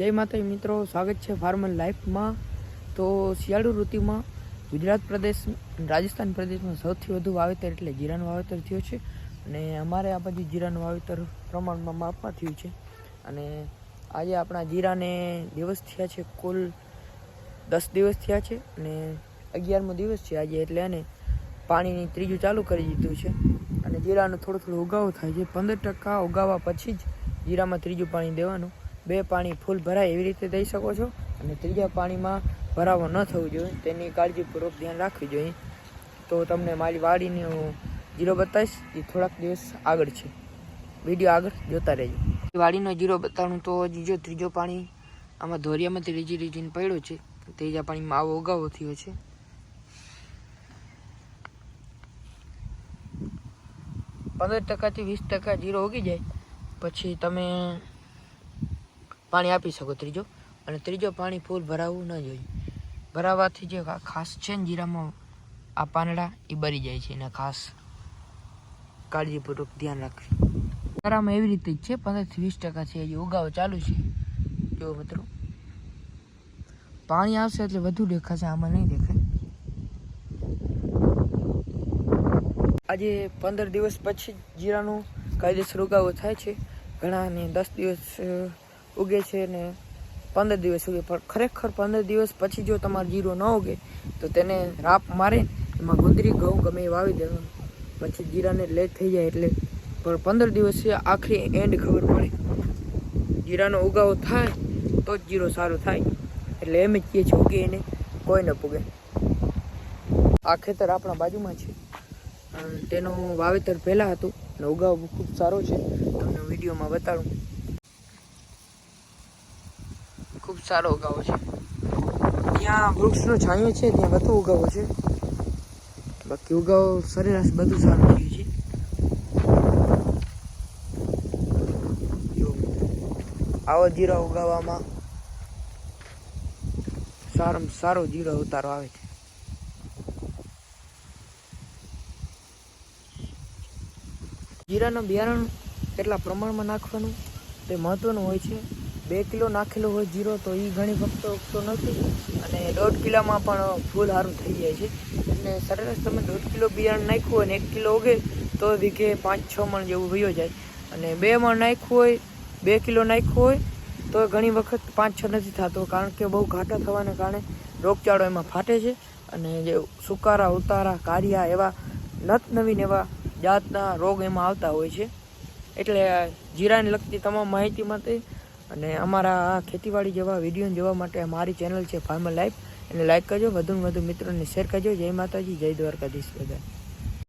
જય માતા મિત્રો, સ્વાગત છે ફાર્મર લાઈફમાં તો શિયાળુ ઋતુમાં ગુજરાત પ્રદેશ રાજસ્થાન પ્રદેશમાં સૌથી વધુ વાવેતર એટલે જીરાનું વાવેતર થયું છે. અને અમારે આ બાજુ જીરાનું વાવેતર પ્રમાણમાં માપમાં થયું છે. અને આજે આપણા જીરાને દિવસ થયા છે કુલ દસ દિવસ થયા છે અને અગિયારમો દિવસ છે આજે એટલે એને પાણીની ત્રીજું ચાલુ કરી દીધું છે. અને જીરાનો થોડો થોડો ઉગાવો થાય છે. પંદર ટકા ઉગાવા પછી જ જીરામાં ત્રીજું પાણી દેવાનું. બે પાણી ફૂલ ભરાય એવી રીતે દઈ શકો છો. અને ત્રીજા પાણીમાં ભરાવો ન થવું જોઈએ. તેની કાળજીપૂર્વક ધ્યાન રાખવું જોઈએ. તો તમને મારી વાડીનો જીરો બતાવીશ. એ થોડાક દિવસ આગળ છે. વીડિયો આગળ જોતા રહેજો. વાડીનો જીરો બતાવું તો હજી ત્રીજો પાણી આમાં ધોરિયામાંથી રીજી રીજીને પડ્યો છે. ત્રીજા પાણીમાં આવો ઉગાવો થયો છે. પંદર ટકાથી વીસ ટકા જીરો ઉગી જાય. પછી તમે પાણી આપી શકો ત્રીજો. અને ત્રીજો પાણી ફૂલ ભરાવવું ન જોઈએ. ભરાવાથી જે ખાસ છે ને જીરામાં આ પાંદડા, એ બળી જાય છે. એના ખાસ કાળજીપૂર્વક ધ્યાન રાખવી. જીરામાં એવી રીતે જ છે, પંદરથી વીસ ટકા છે હજી ઉગાવો ચાલુ છે. જો મિત્રો. પાણી આવશે એટલે વધુ દેખાશે, આમાં નહીં દેખાય. આજે પંદર દિવસ પછી જીરાનું કાયદેસર ઉગાવો થાય છે. ઘણાને દસ દિવસ ઉગે છે ને પંદર દિવસ ઉગે. પણ ખરેખર પંદર દિવસ પછી જો તમારે જીરો ન ઉગે, તો તેને રાપ મારે એમાં ગુંદરી, ઘઉં, ગમે એ વાવી દેવાનું. પછી જીરાને લેટ થઈ જાય એટલે પણ પંદર દિવસે આખરી એન્ડ ખબર પડે. જીરાનો ઉગાવો થાય તો જ જીરો સારો થાય. એટલે એમ જ કહે છે ઉગે એને, કોઈ ન પૂગે. આ ખેતર આપણા બાજુમાં છે. તેનું વાવેતર પહેલાં હતું. અને ઉગાવ ખૂબ સારો છે. તમને વિડીયોમાં બતાડું. ખૂબ સારો ઉગાવો છે. ત્યાં વૃક્ષનો છાંયો છે, ત્યાં બધું ઉગાવો છે. બાકી ઉગાવો સરેરાશ બધું સારું થયું છે. આવો જીરો ઉગાવવામાં સારામાં સારો જીરો ઉતારો આવે છે. જીરાનું બિયારણ કેટલા પ્રમાણમાં નાખવાનું તે મહત્વનું હોય છે. બે કિલો નાખેલો હોય જીરો તો એ ઘણી વખત ઉગતો નથી અને દોઢ કિલોમાં પણ ફૂલ સારું થઈ જાય છે. અને સરેરાશ તમે દોઢ કિલો બિયારણ નાખ્યું હોય ને એક કિલો ઉગે તો વીઘે પાંચ છ મણ જેવું વયો જાય. અને બે મણ નાખ્યું હોય, બે કિલો નાખ્યું હોય તો ઘણી વખત પાંચ છ નથી થતો કારણ કે બહુ ઘાટા થવાને કારણે રોગચાળો એમાં ફાટે છે. અને જે સુકારા, ઉતારા, કારિયા એવા નત નવીન એવા જાતના રોગ એમાં આવતા હોય છે. એટલે જીરાને લગતી તમામ માહિતી માટે અને અમારા આ ખેતીવાડી જેવા વીડિયો જોવા માટે મારી ચેનલ છે ફાર્મર લાઈફ એને લાઈક કરજો, વધુને વધુ મિત્રોને શેર કરજો. જય માતાજી, જય દ્વારકાધીશ બધા